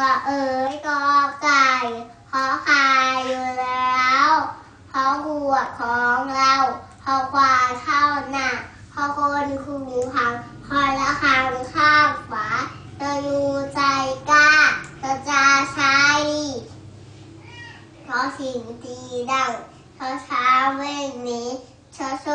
ก็เอ๋ยกอไก่ขอคายอยู่แล้วขอขวดของเราขอควาเข้าหน้าขอคนคูหังคอยละคังข้างฝาเธอยูใจกล้าเธอจะใช้เพราสิ่งดีดังเธอช้าเว่นนี้เธอโซ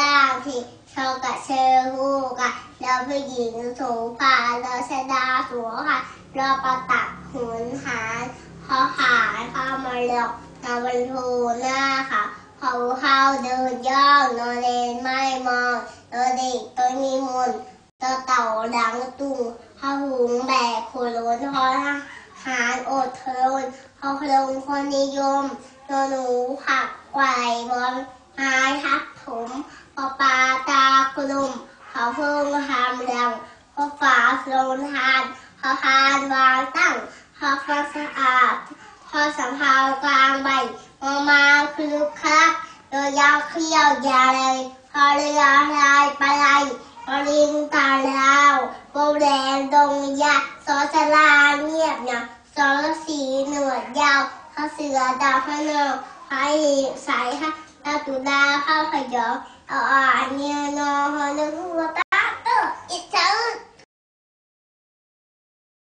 ล่างที่เธอกับเชอฮูกัน ผู้หญิงสูงผ่าแล้วชดาสัวค่ะรอประตักหุนหารเขาขายข้ามาหลอกนาวันทูหน้าค่ะเขาเข้าเดินย่องนอนเลนไม่มองนอนเด็กตัวมีมุนตัวเต่าหลังตุงเขาหุงแบกขล้นทอหารอดทนเขาคลงคนนิยมตัวหนูผักไกวบอลไม้ทับถมพอปลาตากลุ่ม เขาเพิ่งทำรังพอฝาโคลนทานเขาทานวางตั้งเขาฟังสะอาดพอสัมภากลางใบมองมาคือคักเรือยาวเขี้ยวยาเลย พอเรือลายปลาไหลพอลิงตาลาวโบแดงดงยาสอสลาเงียบเนาะสอสีหนวดยาวข้าเสือดาวพระนอไผ่สายฮะตาตุดาข้าวขยอเอาอ่านเนียนอฮอนึกว่า